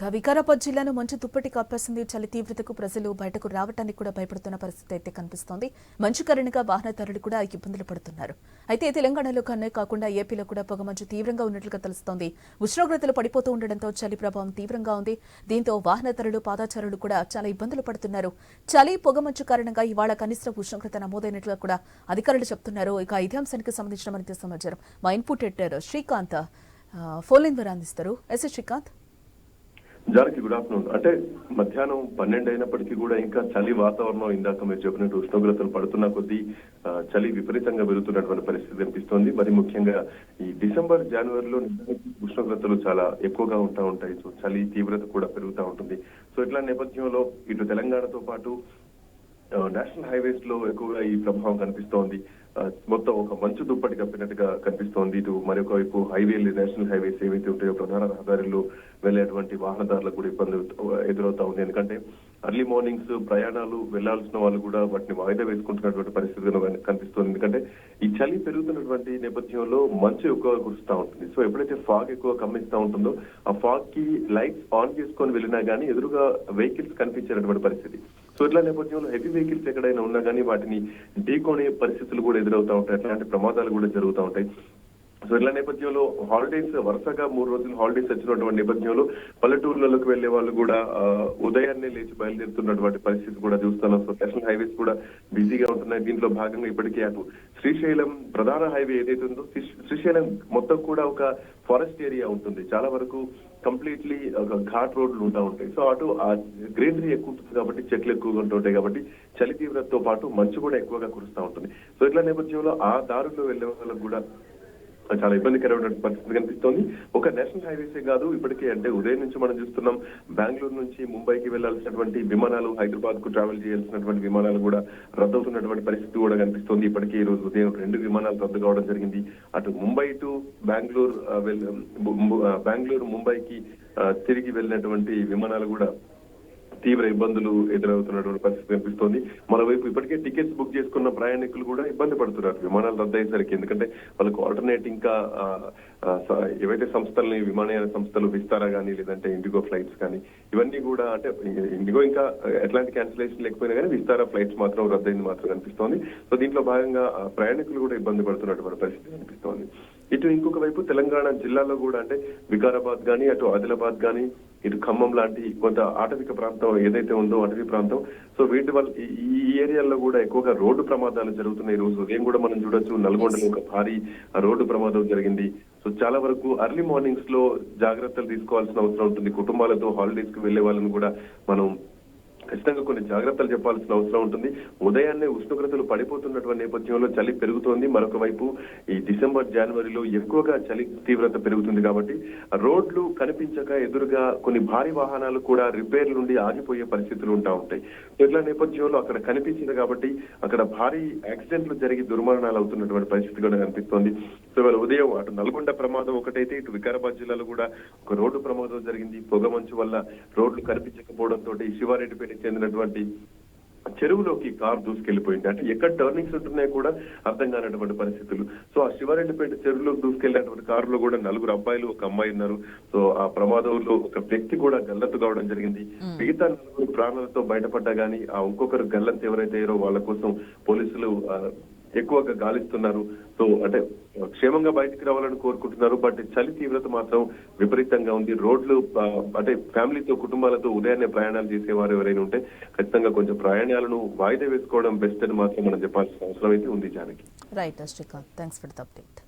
కాగా వికారాబాద్ జిల్లాను మంచు దుప్పటి కప్పేసింది చలి తీవ్రతకు ప్రజలు బయటకు రావడానికి కూడా భయపడుతున్న పరిస్థితి అయితే కనిపిస్తోంది. మంచు కారణంగా వాహనదారులు కూడా ఇబ్బందులు పడుతున్నారు. అయితే తెలంగాణలో కన్నే కాకుండా ఏపీలో కూడా పొగమంచు తీవ్రంగా ఉన్నట్లుగా తెలుస్తోంది. ఉష్ణోగ్రతలు పడిపోతూ ఉండడంతో చలి ప్రభావం తీవ్రంగా ఉంది. దీంతో వాహనదారులు పాదాచారులు కూడా చాలా ఇబ్బందులు పడుతున్నారు. చలి పొగమంచు కారణంగా ఇవాళ కనిష్ట ఉష్ణోగ్రత నమోదైనట్లుగా కూడా అధికారులు చెప్తున్నారు. ఇక ఇదే అంశానికి సంబంధించిన మరింత సమాచారం మా ఇన్పుట్ ఎడిటర్ శ్రీకాంత్ ఫోన్ ద్వారా అందిస్తారు. Yes Srikanth. Janaki good afternoon. అంటే మధ్యాహ్నం పన్నెండు అయినప్పటికీ కూడా ఇంకా చలి వాతావరణం ఇందాక మీరు చెప్పినట్టు ఉష్ణోగ్రతలు పడుతున్న కొద్దీ చలి విపరీతంగా పెరుగుతున్నటువంటి పరిస్థితి కనిపిస్తోంది. మరి ముఖ్యంగా ఈ డిసెంబర్ జనవరిలో ఉష్ణోగ్రతలు చాలా ఎక్కువగా ఉంటా ఉంటాయి. సో చలి తీవ్రత కూడా పెరుగుతూ ఉంటుంది. సో ఇట్లా నేపథ్యంలో ఇటు తెలంగాణతో పాటు Uh, నేషనల్ హైవేస్లో ఎక్కువగా ఈ ప్రభావం కనిపిస్తోంది. Uh, మొత్తం ఒక మంచు దుప్పటి కప్పినట్టుగా కనిపిస్తోంది. ఇటు మరొక వైపు హైవేలు నేషనల్ హైవేస్ ఏవైతే ఉంటాయో ప్రధాన రహదారుల్లో వెళ్ళేటువంటి వాహనదారులకు కూడా ఇబ్బంది uh, ఎదురవుతా ఉంది. ఎందుకంటే అర్లీ మార్నింగ్స్ ప్రయాణాలు వెళ్ళాల్సిన వాళ్ళు కూడా వాటిని వాయిదా వేసుకుంటున్నటువంటి పరిస్థితి కనిపిస్తుంది. ఎందుకంటే ఈ చలి పెరుగుతున్నటువంటి నేపథ్యంలో మంచు ఎక్కువ కురుస్తూ ఉంటుంది. సో ఎప్పుడైతే ఫాగ్ ఎక్కువ కమ్మిస్తూ ఉంటుందో ఆ ఫాగ్కి లైట్స్ ఆన్ చేసుకొని వెళ్ళినా గానీ ఎదురుగా వెహికల్స్ కనిపించేటటువంటి పరిస్థితి. సో ఇట్లా నేపథ్యంలో హెవీ వెహికల్స్ ఎక్కడైనా ఉన్నా కానీ వాటిని ఢీకొనే పరిస్థితులు కూడా ఎదురవుతా ఉంటాయి. అట్లాంటి ప్రమాదాలు కూడా జరుగుతూ ఉంటాయి. సో ఇలా నేపథ్యంలో హాలిడేస్ వరుసగా మూడు రోజులు హాలిడేస్ వచ్చినటువంటి నేపథ్యంలో పల్లెటూర్లలోకి వెళ్ళే వాళ్ళు కూడా ఉదయాన్నే లేచి బయలుదేరుతున్నటువంటి పరిస్థితి కూడా చూస్తున్నాం సో నేషనల్ హైవేస్ కూడా బిజీగా ఉంటున్నాయి. దీంట్లో భాగంగా ఇప్పటికే అటు శ్రీశైలం ప్రధాన హైవే ఏదైతే ఉందో శ్రీశైలం మొత్తం కూడా ఒక ఫారెస్ట్ ఏరియా ఉంటుంది. చాలా వరకు కంప్లీట్లీ ఒక ఘాట్ రోడ్లు ఉంటా ఉంటాయి. సో అటు ఆ గ్రీనరీ ఎక్కువ ఉంటుంది కాబట్టి చెట్లు ఎక్కువగా ఉంటుంటాయి కాబట్టి చలి తీవ్రతతో పాటు మంచు కూడా ఎక్కువగా కురుస్తూ ఉంటుంది. సో ఇట్లా నేపథ్యంలో ఆ దారుల్లో వెళ్ళే వాళ్ళకు కూడా చాలా ఇబ్బందికరమైన పరిస్థితి కనిపిస్తోంది. ఒక నేషనల్ హైవేసే కాదు ఇప్పటికే అంటే ఉదయం నుంచి మనం చూస్తున్నాం బెంగళూరు నుంచి ముంబైకి వెళ్ళాల్సినటువంటి విమానాలు హైదరాబాద్కు ట్రావెల్ చేయాల్సినటువంటి విమానాలు కూడా రద్దవుతున్నటువంటి పరిస్థితి కూడా కనిపిస్తోంది. ఇప్పటికే ఈ రోజు ఉదయం రెండు విమానాలు రద్దు కావడం జరిగింది. అటు ముంబై టు బెంగళూరు బెంగళూరు ముంబైకి తిరిగి వెళ్ళినటువంటి విమానాలు కూడా తీవ్ర ఇబ్బందులు ఎదురవుతున్నటువంటి పరిస్థితి కనిపిస్తోంది. మరోవైపు ఇప్పటికే టికెట్స్ బుక్ చేసుకున్న ప్రయాణికులు కూడా ఇబ్బంది పడుతున్నారు. విమానాలు రద్దయ్యేసరికి. ఎందుకంటే వాళ్ళకు ఆల్టర్నేట్ ఇంకా ఏవైతే సంస్థలని విమానయాన సంస్థలు విస్తారా కానీ లేదంటే ఇండిగో ఫ్లైట్స్ కానీ ఇవన్నీ కూడా అంటే ఇండిగో ఇంకా ఎట్లాంటి క్యాన్సిలేషన్ లేకపోయినా కానీ విస్తారా ఫ్లైట్స్ మాత్రం రద్దయింది మాత్రం కనిపిస్తోంది. సో దీంట్లో భాగంగా ప్రయాణికులు కూడా ఇబ్బంది పడుతున్నటువంటి పరిస్థితి కనిపిస్తోంది. ఇటు ఇంకొక వైపు తెలంగాణ జిల్లాలో కూడా అంటే వికారాబాద్ కానీ అటు ఆదిలాబాద్ కానీ ఇటు ఖమ్మం లాంటి కొంత ఆటవిక ప్రాంతం ఏదైతే ఉందో అటవీ ప్రాంతం. సో వీటి వల్ల ఈ- ఏరియాల్లో కూడా ఎక్కువగా రోడ్డు ప్రమాదాలు జరుగుతున్నాయి. ఈ రోజు ఉదయం కూడా మనం చూడొచ్చు నల్గొండలో ఒక భారీ రోడ్డు ప్రమాదం జరిగింది. సో చాలా వరకు అర్లీ మార్నింగ్స్లో జాగ్రత్తలు తీసుకోవాల్సిన అవసరం ఉంటుంది. కుటుంబాలతో హాలిడేస్కి వెళ్ళే వాళ్ళని కూడా మనం ఖచ్చితంగా కొన్ని జాగ్రత్తలు చెప్పాల్సిన అవసరం ఉంటుంది. ఉదయాన్నే ఉష్ణోగ్రతలు పడిపోతున్నటువంటి నేపథ్యంలో చలి పెరుగుతోంది. మరొక వైపు ఈ డిసెంబర్ జనవరిలో ఎక్కువగా చలి తీవ్రత పెరుగుతుంది కాబట్టి రోడ్లు కనిపించక ఎదురుగా కొన్ని భారీ వాహనాలు కూడా రిపేర్ నుండి ఆగిపోయే పరిస్థితులు ఉంటా ఉంటాయి. ఇట్లా నేపథ్యంలో అక్కడ కనిపించింది కాబట్టి అక్కడ భారీ యాక్సిడెంట్లు జరిగి దుర్మరణాలు అవుతున్నటువంటి పరిస్థితి కూడా కనిపిస్తోంది. సో ఇవాళ ఉదయం అటు నల్గొండ ప్రమాదం ఒకటైతే ఇటు వికారాబాద్ జిల్లాలో కూడా ఒక రోడ్డు ప్రమాదం జరిగింది. పొగ మంచు వల్ల రోడ్లు కనిపించకపోవడంతో శివారెడ్డిపేట చెందినటువంటి చెరువులోకి కార్ దూసుకెళ్ళిపోయింది అంటే ఎక్కడ టర్నింగ్స్ ఉంటున్నాయో కూడా అర్థం కానటువంటి పరిస్థితులు. సో ఆ శివారెడ్డిపేట చెరువులోకి దూసుకెళ్ళినటువంటి కారులో కూడా నలుగురు అబ్బాయిలు ఒక అమ్మాయి ఉన్నారు. సో ఆ ప్రమాదంలో ఒక వ్యక్తి కూడా గల్లంతు కావడం జరిగింది. మిగతా నలుగురు ప్రాణాలతో బయటపడ్డా గానీ ఆ ఇంకొకరు గల్లంతు ఎవరైతే అయ్యారో వాళ్ళ కోసం పోలీసులు ఎక్కువగా గాలిస్తున్నారు. సో అంటే క్షేమంగా బయటికి రావాలని కోరుకుంటున్నారు. బట్ చలి తీవ్రత మాత్రం విపరీతంగా ఉంది. రోడ్లు అంటే ఫ్యామిలీతో కుటుంబాలతో ఉదయాన్నే ప్రయాణాలు చేసేవారు ఎవరైనా ఉంటే ఖచ్చితంగా కొంచెం ప్రయాణాలను వాయిదా వేసుకోవడం బెస్ట్ అని మాత్రం మనం చెప్పాల్సిన అవసరం అయితే ఉంది Janaki. Right Srikanth thanks for the update